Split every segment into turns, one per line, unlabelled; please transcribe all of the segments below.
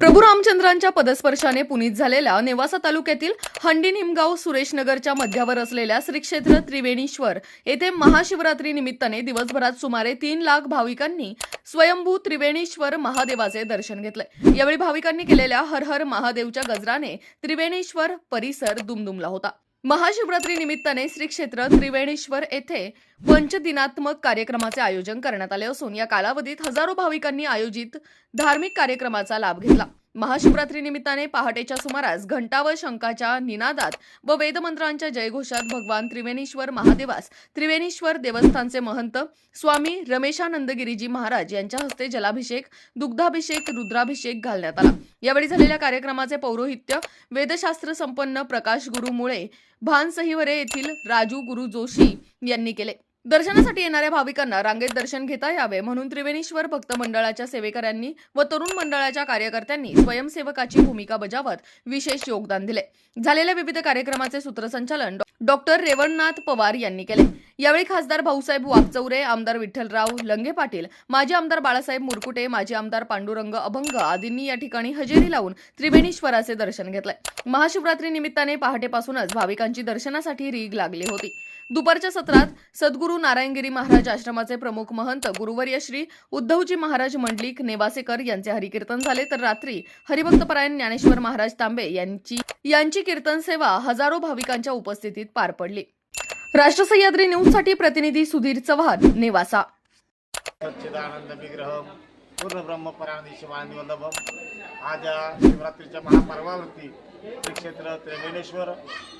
प्रभू रामचंद्रांच्या पदस्पर्शाने पुनीत झालेल्या नेवासा तालुक्यातील हंडी निमगाव सुरेशनगरच्या मध्यावर असलेल्या श्री क्षेत्र त्रिवेणीश्वर येथे महाशिवरात्री निमित्ताने दिवसभरात सुमारे तीन लाख भाविकांनी स्वयंभू त्रिवेणीश्वर महादेवाचे दर्शन घेतले. यावेळी भाविकांनी केलेल्या हर हर महादेवच्या गजराने त्रिवेणीश्वर परिसर दुमदुमला होता. महाशिवरात्री निमित्ताने श्री क्षेत्र त्रिवेणीश्वर येथे पंचदिनात्मक कार्यक्रमाचे आयोजन करण्यात आले असून या कालावधीत हजारो भाविकांनी आयोजित धार्मिक कार्यक्रमाचा लाभ घेतला. महाशिवरात्री निमित्ताने पहाटेच्या सुमारास घंटा व शंकाच्या निनादात व वेदमंत्रांच्या जयघोषात भगवान त्रिवेणीश्वर महादेवास त्रिवेणीश्वर देवस्थानचे महंत स्वामी रमेशानंदगिरीजी महाराज यांच्या हस्ते जलाभिषेक दुग्धाभिषेक रुद्राभिषेक घालण्यात आला. यावेळी झालेल्या कार्यक्रमाचे पौरोहित्य वेदशास्त्र संपन्न प्रकाश गुरु मुळे भानसहिवरे येथील राजू गुरु जोशी यांनी केले. दर्शनासाठी येणाऱ्या भाविकांना रांगेत दर्शन घेता यावे म्हणून त्रिवेणीश्वर भक्त मंडळाच्या सेवेकऱ्यांनी व तरुण मंडळाच्या कार्यकर्त्यांनी स्वयंसेवकाची भूमिका बजावत विशेष योगदान दिले. झालेल्या विविध कार्यक्रमाचे सूत्रसंचालन डॉ- डॉक्टर रेवणनाथ पवार यांनी केले. यावेळी खासदार भाऊसाहेब वाकचौरे आमदार विठ्ठलराव लंगे पाटील माजी आमदार बाळासाहेब मुरकुटे माजी आमदार पांडुरंग अभंग आदींनी या ठिकाणी हजेरी लावून त्रिवेणीश्वराचे दर्शन घेतले. महाशिवरात्री निमित्ताने पहाटेपासूनच भाविकांची दर्शनासाठी रीग लागली होती. दुपारच्या सत्रात सद्गुरू नारायणगिरी महाराज आश्रमाचे प्रमुख महंत गुरुवर्य श्री उद्धवजी महाराज मंडलिक नेवासेकर यांचे हरिकीर्तन झाले. तर रात्री हरिभक्तपरायण ज्ञानेश्वर महाराज तांबे यांची यांची कीर्तन सेवा हजारो भाविकांच्या उपस्थितीत पार पडली. राष्ट्रसह्याद्री न्यूजसाठी प्रतिनिधी सुधीर चव्हाण नेवासा.
सच्चिदानंद विग्रह पूर्ण ब्रह्मपराधी शिवानंद वल्लभम. आज शिवरात्रीच्या महापर्वावरती श्रीक्षेत्र त्रिवेणेश्वर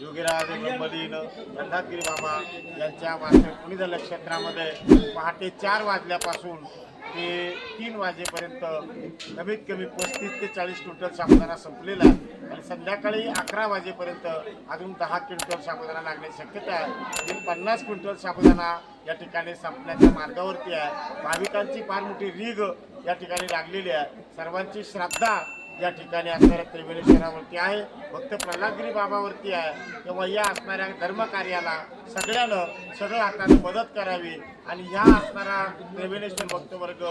योगीराज ब्रह्मलीन गंधागिरी बाबा यांच्या वास्तव पुणित क्षेत्रामध्ये पहाटे चार वाजल्यापासून ते तीन वाजेपर्यंत कमीत कमी पस्तीस ते चाळीस क्विंटल साबुदाणा संपलेला आहे. संध्याकाळी अकरा वाजेपर्यंत अजून दहा क्विंटल साबुदाणा लागण्याची शक्यता आहे. अजून पन्नास क्विंटल साबुदाणा या ठिकाणी संपण्याच्या मार्गावरती आहे. भाविकांची फार मोठी रीग या ठिकाणी लागलेली आहे. सर्वांची श्रद्धा या ठिकाणी असणाऱ्या त्रिवेणेश्वरावरती आहे. फक्त प्रल्हादगिरी बाबावरती आहे. तेव्हा या असणाऱ्या धर्मकार्याला सगळ्यानं सगळं हातानं मदत करावी आणि ह्या असणारा त्रिवेणेश्वर भक्तवर्ग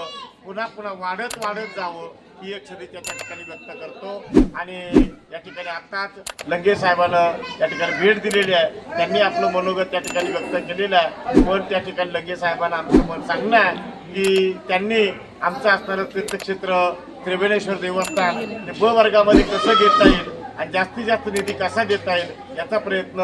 पुन्हा पुन्हा वाढत वाढत जावं ही एक सदिच्छा त्या ठिकाणी व्यक्त करतो. आणि या ठिकाणी आत्ताच लंगे साहेबानं त्या ठिकाणी भेट दिलेली आहे. त्यांनी आपलं मनोगत त्या ठिकाणी व्यक्त केलेलं आहे. पण त्या ठिकाणी लंगे साहेबांना आमचं मन सांगणं आहे की त्यांनी आमचं असणारं तीर्थक्षेत्र त्रिवेणेश्वर देवस्थान हे ब वर्गामध्ये कसं घेता येईल? आणि जास्तीत जास्त निधी कसा देता येईल याचा प्रयत्न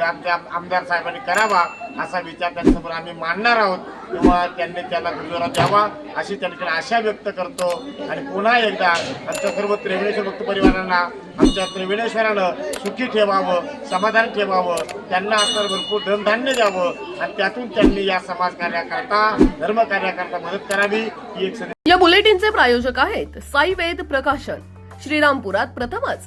आमच्या आमदार साहेबांनी करावा असा विचार त्यांच्यासमोर आम्ही मांडणार आहोत. किंवा त्यांनी त्याला दुजोरा द्यावा अशी त्यांच्याकडे आशा व्यक्त करतो. आणि पुन्हा एकदा आमच्या सर्व त्रिवेणेश्वर भक्त परिवारांना आमच्या त्रिवेणेश्वरानं सुखी ठेवावं समाधान ठेवावं त्यांना असं भरपूर धनधान्य द्यावं आणि त्यातून त्यांनी या समाज कार्याकरता धर्मकार्याकरता मदत करावी ही एक
या बुलेटिनचे प्रायोजक आहेत साई वेद प्रकाशन. श्रीरामपुरात प्रथमच